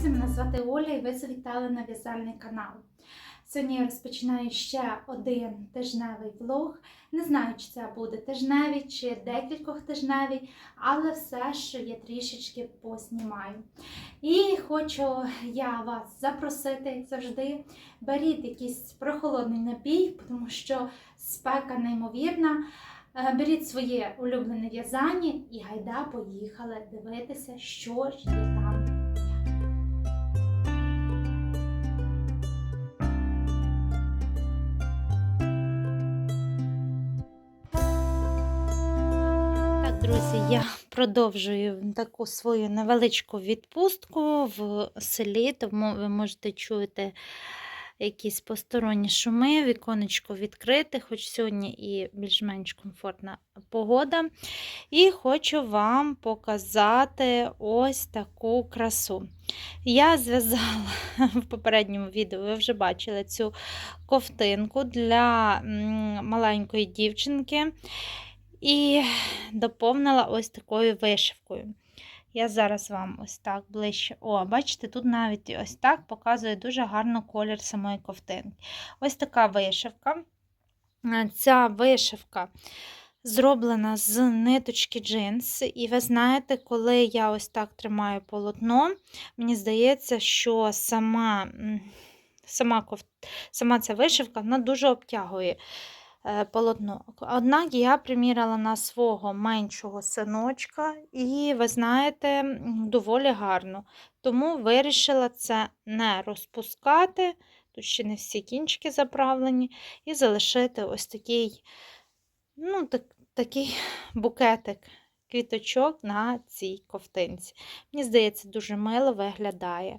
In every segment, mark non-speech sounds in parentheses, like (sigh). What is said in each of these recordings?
друзі! Мене звати Оля і ви завітали на в'язальний канал. Сьогодні я розпочинаю ще один тижневий влог. Не знаю, чи це буде тижневий, чи декількох тижневий, але все ж я трішечки поснімаю. І хочу я вас запросити, завжди, беріть якийсь прохолодний напій, тому що спека неймовірна. Е, Беріть своє улюблене в'язання і гайда поїхали дивитися, що ж є там. Друзі, я продовжую таку свою невеличку відпустку в селі, тому ви можете чути якісь посторонні шуми, віконечко відкрите, хоч сьогодні і більш-менш комфортна погода. І хочу вам показати ось таку красу. Я зв'язала (laughs) в попередньому відео, ви вже бачили цю ковтинку для маленької дівчинки. І доповнила ось такою вишивкою. Я зараз вам ось так ближче. О, бачите, тут навіть ось так показує дуже гарно колір самої ковтинки. Ось така вишивка. Е, Ця вишивка зроблена з ниточки джинс. І ви знаєте, коли я ось так тримаю полотно, мені здається, що сама, сама, сама ця вишивка вона дуже обтягує полотно. Однак я приміряла на свого меншого синочка, і ви знаєте, доволі гарно. Тому вирішила це не розпускати. Тут ще не всі кінчики заправлені, і залишити ось такий, ну, так, такий букетик квіточок на цій ковтинці. Мені здається, дуже мило виглядає.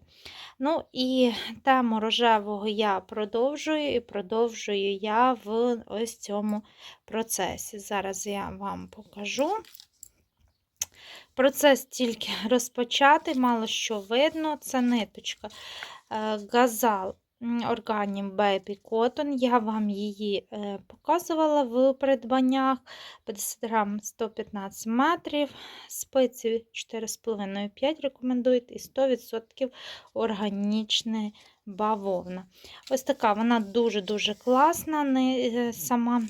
Ну і тему рожевого я продовжую і продовжую я в ось цьому процесі. Зараз я вам покажу. Процес тільки (laughs) розпочатий, мало що видно. Це ниточка е, газал Organim Baby Cotton. Я вам її е, показувала в придбаннях 50 грам 115 метрів, спиці 4,5-5 рекомендують і 100% органічна бавовна. Ось така вона дуже-дуже класна, не е, сама.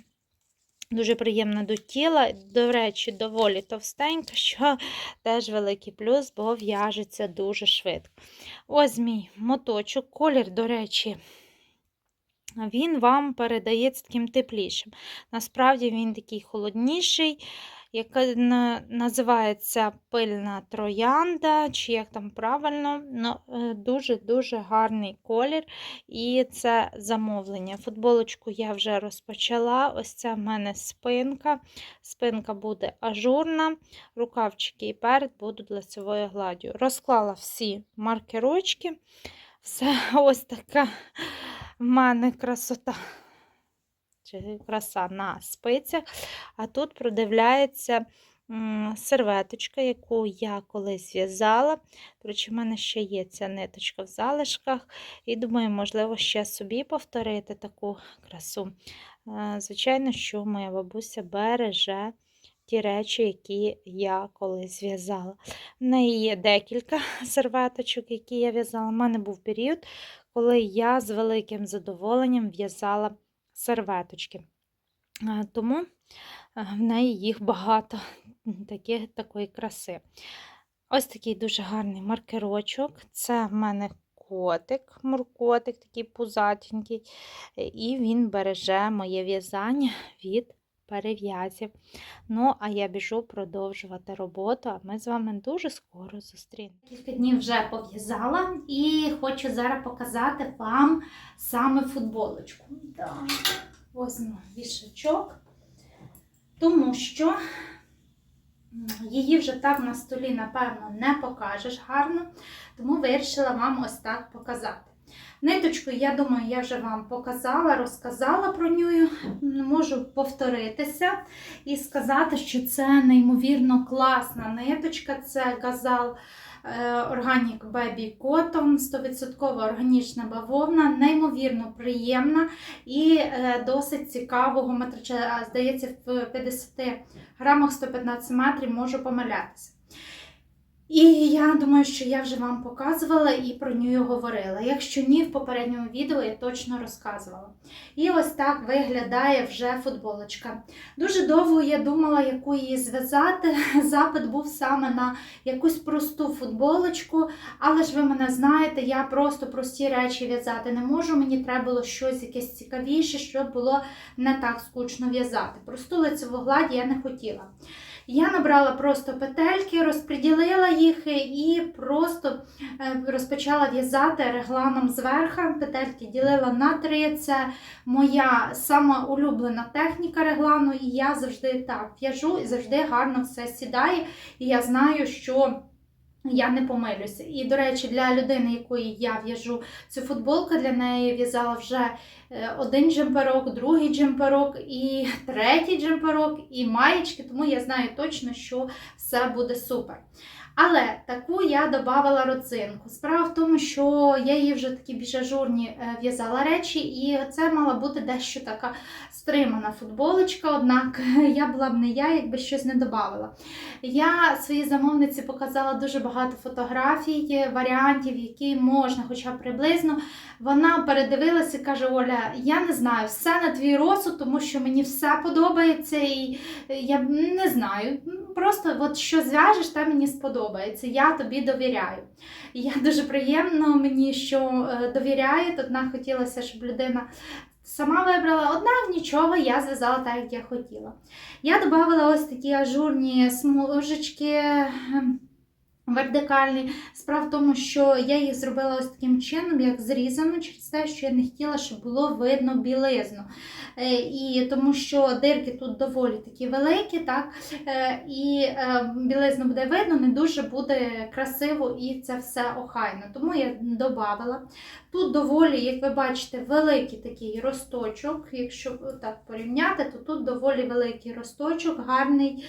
Дуже приємна до тіла, до речі, доволі товстенька, що теж великий плюс, бо в'яжеться дуже швидко. Ось мій моточок, колір, до речі, він вам передається таким теплішим. Насправді він такий холодніший, яка називається пильна троянда, чи як там правильно, дуже-дуже гарний колір. І це замовлення. Футболочку я вже розпочала. Ось це в мене спинка. Спинка буде ажурна, рукавчики і перед будуть лицевою гладдю. Розклала всі маркерочки. Все (laughs) ось така в мене красота. Чи краса на спицях. А тут продивляється серветочка, яку я колись в'язала. До в мене ще є ця ниточка в залишках. І думаю, можливо, ще собі повторити таку красу. Звичайно, що моя бабуся береже ті речі, які я колись в'язала. В неї є декілька (laughs) серветочок, які я в'язала. У мене був період, коли я з великим задоволенням в'язала серветочки. Тому е, в неї їх багато (laughs) такі, такої краси. Ось такий дуже гарний маркерочок. Це в мене котик, муркотик, такий пузатенький, і він береже моє в'язання від перев'язів. Ну, а я біжу продовжувати роботу, а ми з вами дуже скоро зустрінемося. Кілька днів вже пов'язала і хочу зараз показати вам саме футболочку. Так, возьму вішачок, тому що її вже так на столі, напевно, не покажеш гарно, тому вирішила вам ось так показати. Ниточку, я думаю, я вже вам показала, розказала про нього. Можу повторитися і сказати, що це неймовірно класна ниточка. Це газал е, Organic Baby Cotton, 100% органічна бавовна, неймовірно приємна і е, досить цікавого метрача. Здається, в 50 грамах 115 метрів можу помилятися. І я думаю, що я вже вам показувала і про нього говорила. Якщо ні, в попередньому відео я точно розказувала. І ось так виглядає вже футболочка. Дуже довго я думала, яку її зв'язати. (laughs) Запит був саме на якусь просту футболочку, але ж ви мене знаєте, я просто прості речі в'язати не можу. Мені треба було щось якесь цікавіше, щоб було не так скучно в'язати. Просту лицеву гладь я не хотіла. Я набрала просто петельки, розподілила їх і просто е, розпочала в'язати регланом зверху. Петельки ділила на три. Це моя сама улюблена техніка реглану, і я завжди так в'яжу і завжди гарно все сідає. І я знаю, що. Я не помилюся. І, до речі, для людини, якої я в'яжу цю футболку, для неї в'язала вже один джемперок, другий джемперок, і третій джемперок, і маєчки, тому я знаю точно, що все буде супер. Але таку я додавала родзинку. Справа в тому, що я її вже такі більш ажурні е, в'язала речі, і це мала бути дещо така стримана футболочка, однак (laughs) я була б не я, якби щось не додавала. Я своїй замовниці показала дуже багато фотографій, варіантів, які можна, хоча приблизно. Вона передивилася і каже: Оля, я не знаю, все на твій розсуд, тому що мені все подобається, і я не знаю. Просто от що зв'яжеш, те мені сподобається. Я тобі довіряю. Я дуже приємно мені, що е, довіряють, однак хотілося, щоб людина. Сама вибрала, однак нічого, я зв'язала так, як я хотіла. Я додавала ось такі ажурні смужечки ем, вертикальні. Справа в тому, що я їх зробила ось таким чином, як зрізано, через те, що я не хотіла, щоб було видно білизну. Е, І тому що дирки тут доволі такі великі, так? Е, і е, білизну буде видно, не дуже буде красиво і це все охайно. Тому я додавала. Тут доволі, як ви бачите, великий такий росточок. Якщо так порівняти, то тут доволі великий росточок, гарний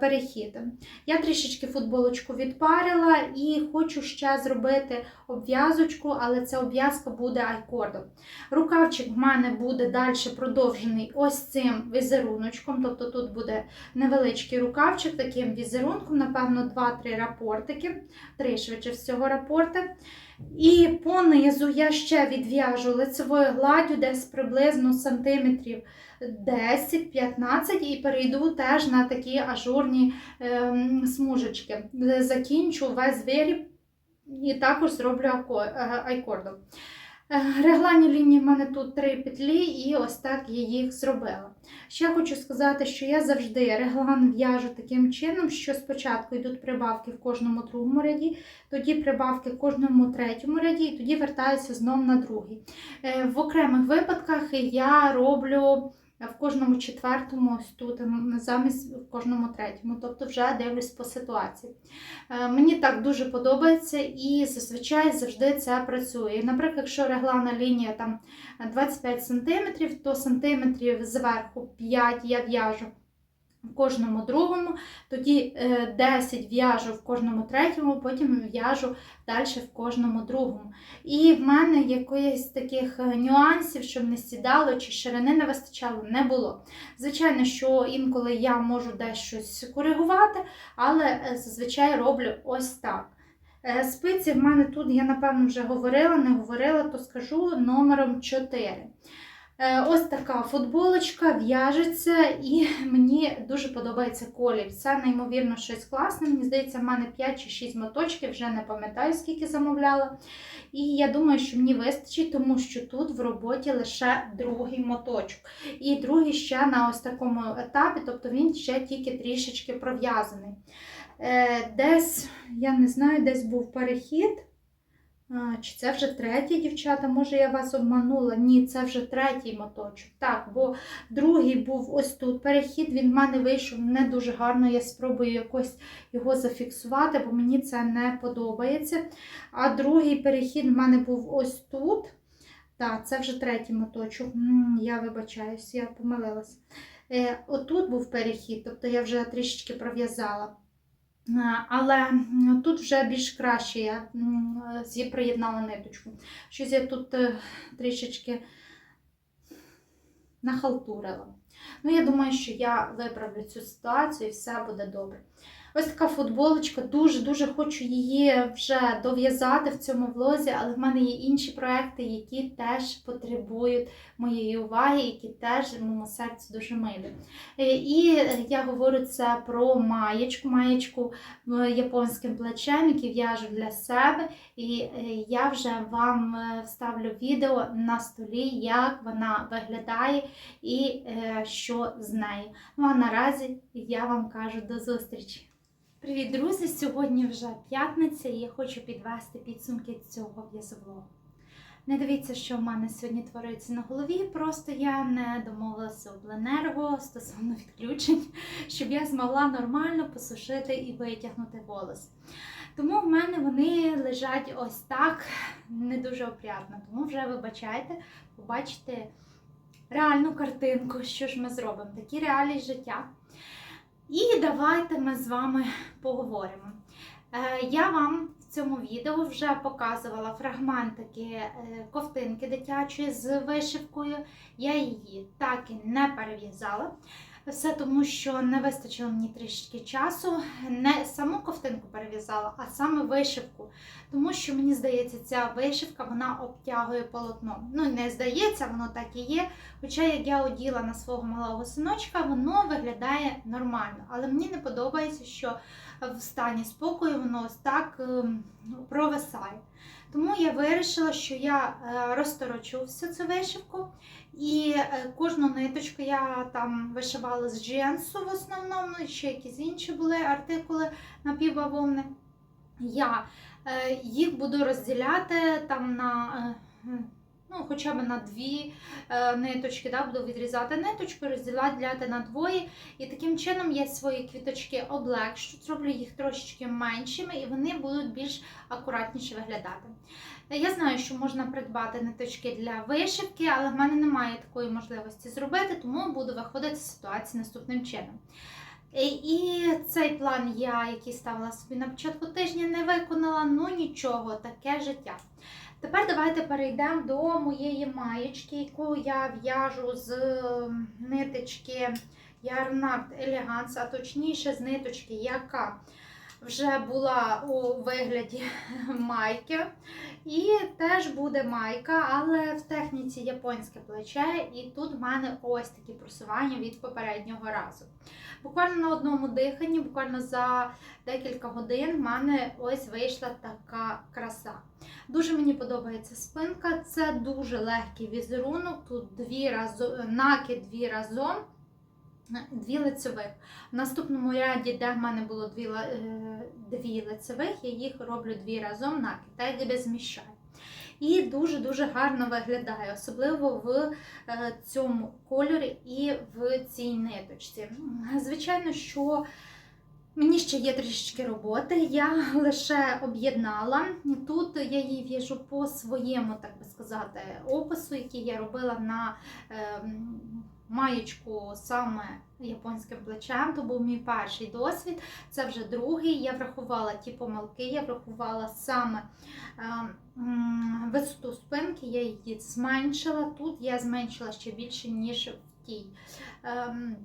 перехід. Я трішечки футболочку відпарила і хочу ще зробити обв'язочку, але ця обв'язка буде айкордом. Рукавчик в мене буде далі продовжений ось цим візеруночком, тобто тут буде невеличкий рукавчик, таким візерунком, напевно, 2-3 рапортики, 3 швидше всього рапорти. І понизу я ще відв'яжу лицевою гладдю десь приблизно сантиметрів 10-15 і перейду теж на такі ажурні ем, смужечки. Закінчу весь виріб і також зроблю е, айкордом. Е, Реглані лінії в мене тут три петлі, і ось так я їх зробила. Ще хочу сказати, що я завжди реглан в'яжу таким чином, що спочатку йдуть прибавки в кожному другому ряді, тоді прибавки в кожному третьому ряді, і тоді вертаюся знову на другий. Е, В окремих випадках я роблю в кожному четвертому, ось тут замість в кожному третьому, тобто вже дивлюсь по ситуації. Е, Мені так дуже подобається і зазвичай завжди це працює. Наприклад, якщо реглана лінія там 25 см, то сантиметрів зверху 5 я в'яжу кожному другому, тоді е, 10 в'яжу в кожному третьому, потім в'яжу далі в кожному другому. І в мене якоїсь таких е, нюансів, щоб не сідало чи ширини не вистачало, не було. Звичайно, що інколи я можу десь щось коригувати, але е, зазвичай роблю ось так. Е, Спиці в мене тут, я напевно вже говорила, не говорила, то скажу номером 4. Е, Ось така футболочка в'яжеться, і мені дуже подобається колір. Це неймовірно щось класне. Мені здається, в мене 5 чи 6 моточків, вже не пам'ятаю, скільки замовляла. І я думаю, що мені вистачить, тому що тут в роботі лише другий моточок. І другий ще на ось такому етапі, тобто він ще тільки трішечки пров'язаний. Е, Десь, я не знаю, десь був перехід. А, Чи це вже третій, дівчата? Може, я вас обманула? Ні, це вже третій моточок. Так, бо другий був ось тут перехід, він в мене вийшов не дуже гарно. Я спробую якось його зафіксувати, бо мені це не подобається. А другий перехід в мене був ось тут. Так, це вже третій моточок. Я вибачаюсь, я помилилась. Е, Отут був перехід, тобто я вже трішечки пров'язала. Е, Але тут вже більш краще я приєднала ниточку. Щось я тут е, трішечки нахалтурила. Ну, я думаю, що я виправлю цю ситуацію і все буде добре. Ось така футболочка. Дуже-дуже хочу її вже дов'язати в цьому влозі, але в мене є інші проекти, які теж потребують моєї уваги, які теж моєму серцю дуже милі. Е, І я говорю це про маєчку, маєчку японським плечем, які в'яжу для себе. І е, я вже вам е, вставлю відео на столі, як вона виглядає і що з нею. Ну а наразі я вам кажу до зустрічі. Привіт, друзі! Сьогодні вже п'ятниця і я хочу підвести підсумки цього в'язовлогу. Не дивіться, що в мене сьогодні твориться на голові, просто я не домовилася обленерго стосовно відключень, щоб я змогла нормально посушити і витягнути волос. Тому в мене вони лежать ось так, не дуже опрятно. Тому вже вибачайте, побачите реальну картинку, що ж ми зробимо. Такі реалії життя. І давайте ми з вами поговоримо. Е, Я вам в цьому відео вже показувала фрагментики е, ковтинки дитячої з вишивкою. Я її так і не перев'язала. Все тому, що не вистачило мені трішки часу. Не саму ковтинку а саме вишивку. Тому що мені здається, ця вишивка вона обтягує полотно. Ну, не здається, воно так і є. Хоча, як я оділа на свого малого синочка, воно виглядає нормально. Але мені не подобається, що в стані спокою воно ось так ем, провисає. Тому я вирішила, що я е, розторочу всю цю вишивку. І е, кожну ниточку я там вишивала з джинсу в основному, ще якісь інші були артикули напівбавовни. Я е, їх буду розділяти там на. Е, Ну, хоча б на дві е, ниточки, да, буду відрізати ниточку, розділяти на двоє. І таким чином я свої квіточки облегшу, зроблю їх трошечки меншими, і вони будуть більш акуратніше виглядати. Я знаю, що можна придбати ниточки для вишивки, але в мене немає такої можливості зробити, тому буду виходити з ситуації наступним чином. І- І цей план я, який ставила собі на початку тижня, не виконала, ну нічого, таке життя. Тепер давайте перейдемо до моєї маєчки, яку я в'яжу з ем, ниточки Yarnart Елеганс, а точніше з ниточки, яка вже була у вигляді (laughs) майки. І теж буде майка, але в техніці японське плече, і тут в мене ось такі просування від попереднього разу. Буквально на одному диханні, буквально за декілька годин, в мене ось вийшла така краса. Дуже мені подобається спинка, це дуже легкий візерунок. Тут дві разом, накид дві разом, дві лицевих. В наступному ряді, де в мене було дві, е, дві лицевих, я їх роблю дві разом накид, так якби зміщаю. І дуже-дуже гарно виглядає, особливо в е, цьому кольорі і в цій ниточці. Звичайно, що Мені ще є трішечки роботи, я лише об'єднала. Тут я її в'яжу по своєму, так би сказати, опису, який я робила на ем, маєчку саме японським плечем. То був мій перший досвід, це вже другий. Я врахувала ті помилки, я врахувала саме м, висоту спинки, я її зменшила. Тут я зменшила ще більше, ніж в тій. Ем,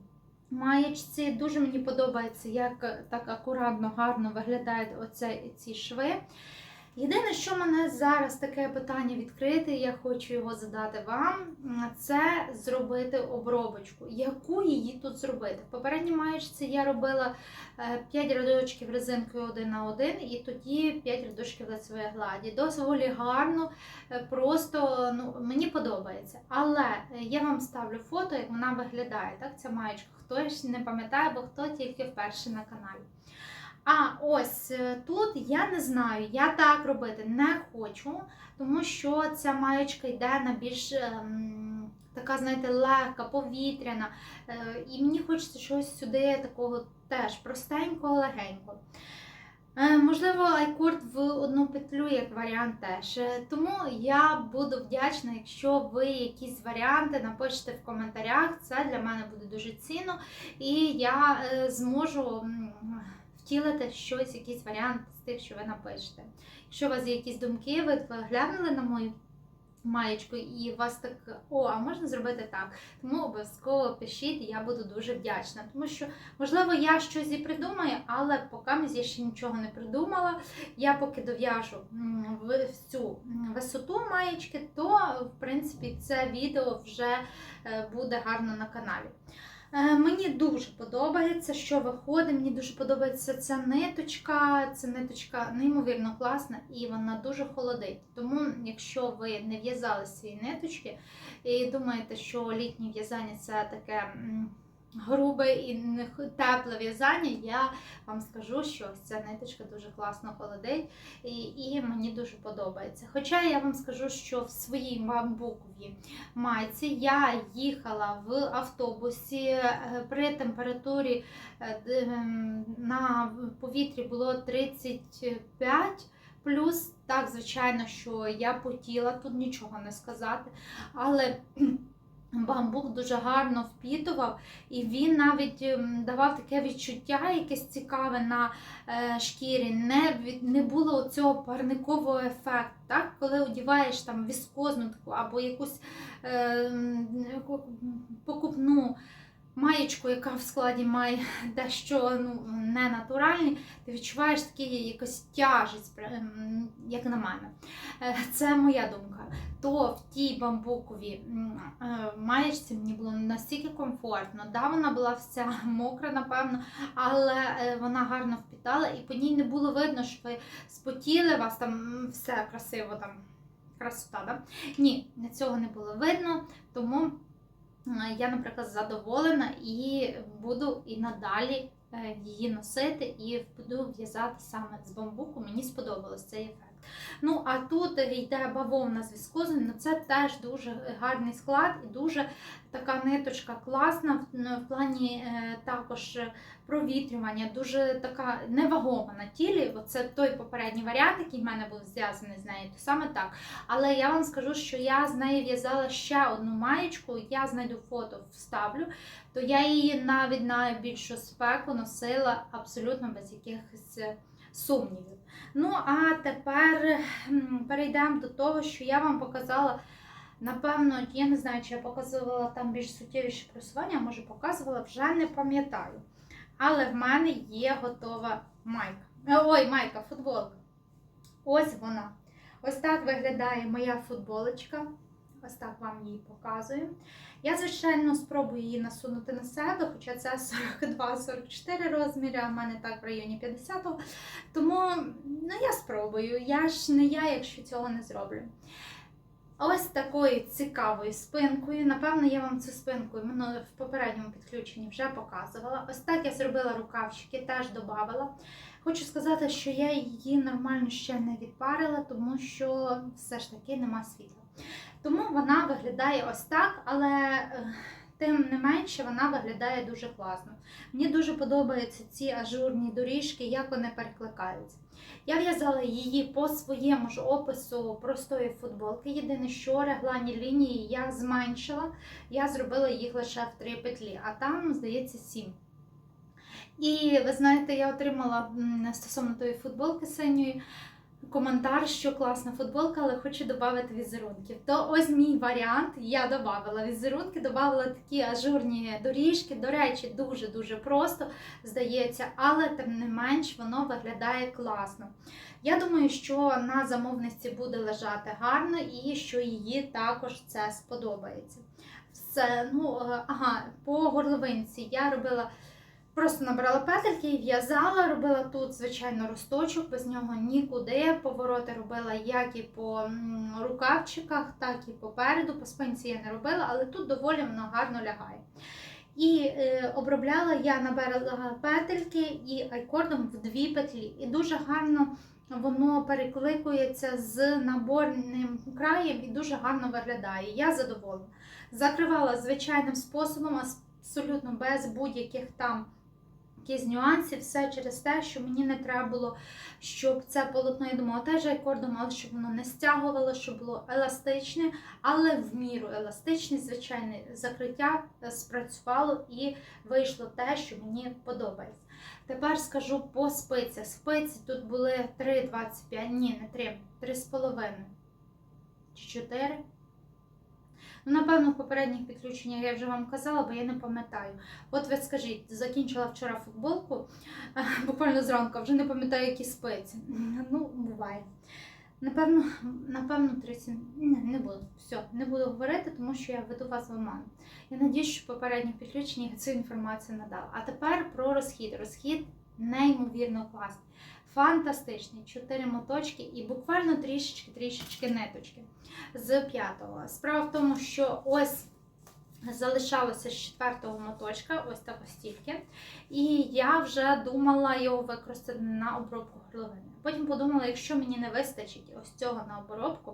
маєчці. Дуже мені подобається, як так акуратно, гарно виглядають оце, ці шви. Єдине, що мене зараз таке питання відкрите, я хочу його задати вам, це зробити обробочку. Яку її тут зробити? В попередній маєчці я робила 5 рядочків резинкою 1 на 1 і тоді 5 рядочків лицевої гладі. Доволі гарно, е, просто ну, мені подобається. Але е, я вам ставлю фото, як вона виглядає. Так, ця маєчка. Хто ж не пам'ятає, бо хто тільки вперше на каналі. А ось е, тут я не знаю, я так робити не хочу, тому що ця маєчка йде на більш ем, така, знаєте, легка, повітряна. Е, і мені хочеться щось сюди такого теж простенького, легенького. Е, Можливо, айкорд в одну петлю як варіант теж. Тому я буду вдячна, якщо ви якісь варіанти напишете в коментарях. Це для мене буде дуже цінно, і я зможу м, втілити щось, якийсь варіант з тих, що ви напишете. Якщо у вас є якісь думки, ви глянули на мою маєчку, і у вас так, о, а можна зробити так. Тому обов'язково пишіть, я буду дуже вдячна. Тому що, можливо, я щось і придумаю, але поки я ще нічого не придумала. Я поки дов'яжу м, в цю висоту маєчки, то в принципі це відео вже е, буде гарно на каналі. Е, Мені дуже подобається, що виходить. Мені дуже подобається ця ниточка. Ця ниточка неймовірно класна і вона дуже холодить. Тому, якщо ви не в'язали свої ниточки і думаєте, що літнє в'язання це таке грубе і не тепле в'язання, я вам скажу, що ця ниточка дуже класно холодить і, і мені дуже подобається. Хоча я вам скажу, що в своїй бамбуковій майці я їхала в автобусі е, при температурі е, ем, на повітрі було 35. Плюс, так, звичайно, що я потіла, тут нічого не сказати. Але бамбук дуже гарно впітував, і він навіть ем, давав таке відчуття, якесь цікаве на е, шкірі. Не, не було цього парникового ефекту. Так? Коли одіваєш там віскозну таку або якусь е, покупну маєчку, яка в складі має (laughs) дещо ну, не натуральні, ти відчуваєш таку якусь тяжесть, ем, як на мене. Е, Це моя думка. То в тій бамбуковій е, маєчці мені було настільки комфортно. Да, вона була вся (laughs) мокра, напевно, але е, вона гарно впітала, і по ній не було видно, що ви спотіли, вас там все красиво там. Красота, да? Ні, цього не було видно, тому Я, наприклад, задоволена і буду і надалі е, її носити і буду в'язати саме з бамбуку. Мені сподобалось цей ефект. Ну, а тут йде бавовна з віскозою, ну це теж дуже гарний склад і дуже така ниточка класна в, ну, плані е, також провітрювання, дуже така невагома на тілі. Оце той попередній варіант, який в мене був зв'язаний з нею, то саме так. Але я вам скажу, що я з нею в'язала ще одну маєчку, я знайду фото, вставлю, то я її навіть на більшу спеку носила абсолютно без якихось сумнівів. Ну, а тепер перейдемо до того, що я вам показала. Напевно, я не знаю, чи я показувала там більш суттєвіші просування, може показувала, вже не пам'ятаю. Але в мене є готова майка. Е, Ой, майка, футболка. Ось вона. Ось так виглядає моя футболочка. Ось так вам її показую. Я, звичайно, спробую її насунути на себе, хоча це 42-44 розміри, а в мене так в районі 50 Тому ну, я спробую. Я ж не я, якщо цього не зроблю. Ось такою цікавою спинкою. Напевно, я вам цю спинку в попередньому підключенні вже показувала. Ось так я зробила рукавчики, теж додавала. Хочу сказати, що я її нормально ще не відпарила, тому що все ж таки нема світла. Тому вона виглядає ось так, але е, тим не менше вона виглядає дуже класно. Мені дуже подобаються ці ажурні доріжки, як вони перекликаються. Я в'язала її по своєму ж опису простої футболки. Єдине, що реглані лінії я зменшила, я зробила їх лише в три петлі, а там, здається, сім. І ви знаєте, я отримала стосовно тої футболки синьої коментар, що класна футболка, але хочу додати візерунків. То ось мій варіант. Я додавала візерунки, додавала такі ажурні доріжки. До речі, дуже-дуже просто здається, але тим не менш воно виглядає класно. Я думаю, що на замовниці буде лежати гарно і що її також це сподобається. Все, ну, е, ага, по горловинці я робила. Просто набрала петельки і в'язала, робила тут, звичайно, росточок, без нього нікуди. Повороти робила як і по рукавчиках, так і попереду. По спинці я не робила, але тут доволі воно гарно лягає. І е, обробляла я набирала петельки і айкордом в дві петлі. І дуже гарно воно перекликується з наборним краєм і дуже гарно виглядає. Я задоволена. Закривала звичайним способом, абсолютно без будь-яких там якісь нюансів, все через те, що мені не треба було, щоб це полотно, я думала, теж акордом, але щоб воно не стягувало, щоб було еластичне, але в міру еластичне, звичайне закриття е, спрацювало і вийшло те, що мені подобається. Тепер скажу по спицях. Спиці тут були 3,25, ні, не 3, 3,5 чи 4. Ну, напевно, в попередніх підключеннях я вже вам казала, бо я не пам'ятаю. От ви скажіть, закінчила вчора футболку, (laughs) буквально зранку, вже не пам'ятаю, які спиці. Ну, буває. Напевно, напевно, 30... Не, не буду. Все, не буду говорити, тому що я веду вас в оману. Я надіюсь, що в попередніх підключеннях я цю інформацію надала. А тепер про розхід. Розхід неймовірно класний. Фантастичний. Чотири моточки і буквально трішечки-трішечки ниточки з п'ятого. Справа в тому, що ось залишалося з четвертого моточка, ось так стільки. І я вже думала його використати на обробку горловини. Потім подумала, якщо мені не вистачить ось цього на обробку,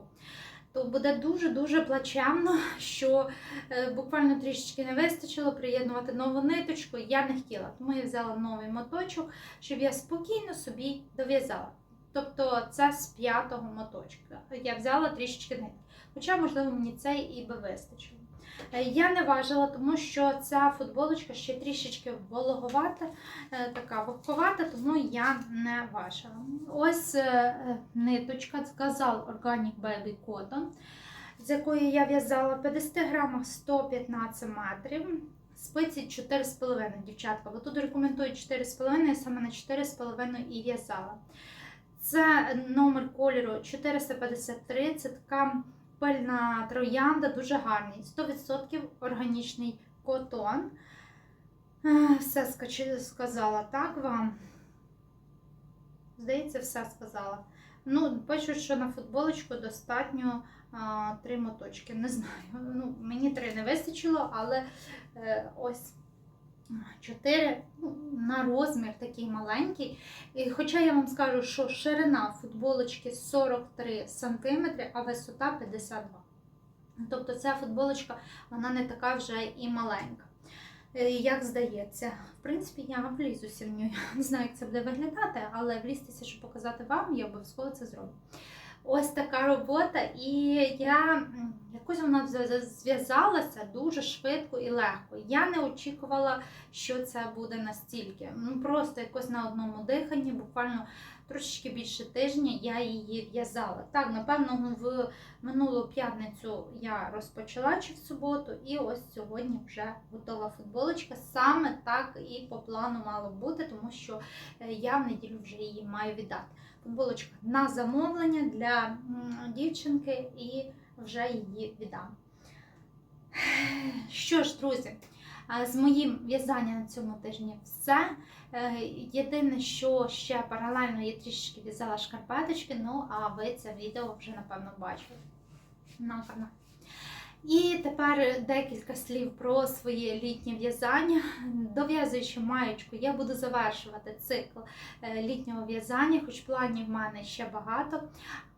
то буде дуже-дуже плачевно, що е, буквально трішечки не вистачило приєднувати нову ниточку. Я не хотіла, тому я взяла новий моточок, щоб я спокійно собі дов'язала. Тобто це з п'ятого моточка. Я взяла трішечки нитки. Хоча, можливо, мені цей і би вистачило. Е, Я не важила, тому що ця футболочка ще трішечки вологовата, е, така вогковата, тому я не важила. Ось е, ниточка сказал Organic Baby Cotton, з якої я в'язала 50 грамах 115 метрів. Спиці 4,5, дівчатка. Бо тут рекомендують 4,5, я саме на 4,5 і в'язала. Це номер кольору 453, це така пильна троянда, дуже гарний. 100% органічний котон. Е, Все сказала так вам. Здається, все сказала. Ну, пишуть, що на футболочку достатньо а, три моточки. Не знаю. Ну, мені три не вистачило, але е, ось чотири ну, на розмір такий маленький. І хоча я вам скажу, що ширина футболочки 43 см, а висота 52 Тобто ця футболочка вона не така вже і маленька. Е, Як здається, в принципі, я влізуся в нього. Не знаю, як це буде виглядати, але влізтися, щоб показати вам, я обов'язково це зроблю. Ось така робота, і я якось вона зв'язалася дуже швидко і легко. Я не очікувала, що це буде настільки. Ну просто якось на одному диханні, буквально трошечки більше тижня я її в'язала. Так, напевно, в минулу п'ятницю я розпочала чи в суботу, і ось сьогодні вже готова футболочка. Саме так і по плану мало бути, тому що е, я в неділю вже її маю віддати. Футболочка на замовлення для дівчинки і вже її віддам. (sighs) Що ж, друзі, з моїм в'язанням на цьому тижні все. Е, Єдине, що ще паралельно я трішечки в'язала шкарпеточки, ну а ви це відео вже, напевно, бачили на каналі. І тепер декілька слів про своє літнє в'язання. Дов'язуючи маєчку, я буду завершувати цикл е, літнього в'язання, хоч планів в мене ще багато.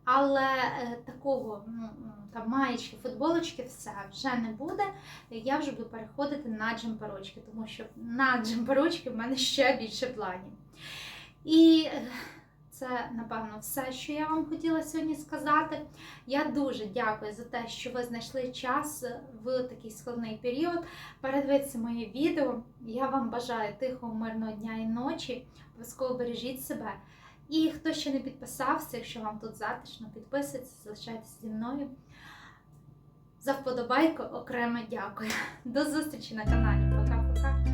Але е, такого ну, там маєчки, футболочки, все вже не буде. Я вже буду переходити на джемперочки, тому що на джемперочки в мене ще більше планів. І е, це, напевно, все, що я вам хотіла сьогодні сказати. Я дуже дякую за те, що ви знайшли час в такий складний період передивитися моє відео. Я вам бажаю тихого, мирного дня і ночі. Обов'язково бережіть себе. І хто ще не підписався, якщо вам тут затишно, підписуйтесь, залишайтеся зі мною. За вподобайку окремо дякую. До зустрічі на каналі. Пока-пока.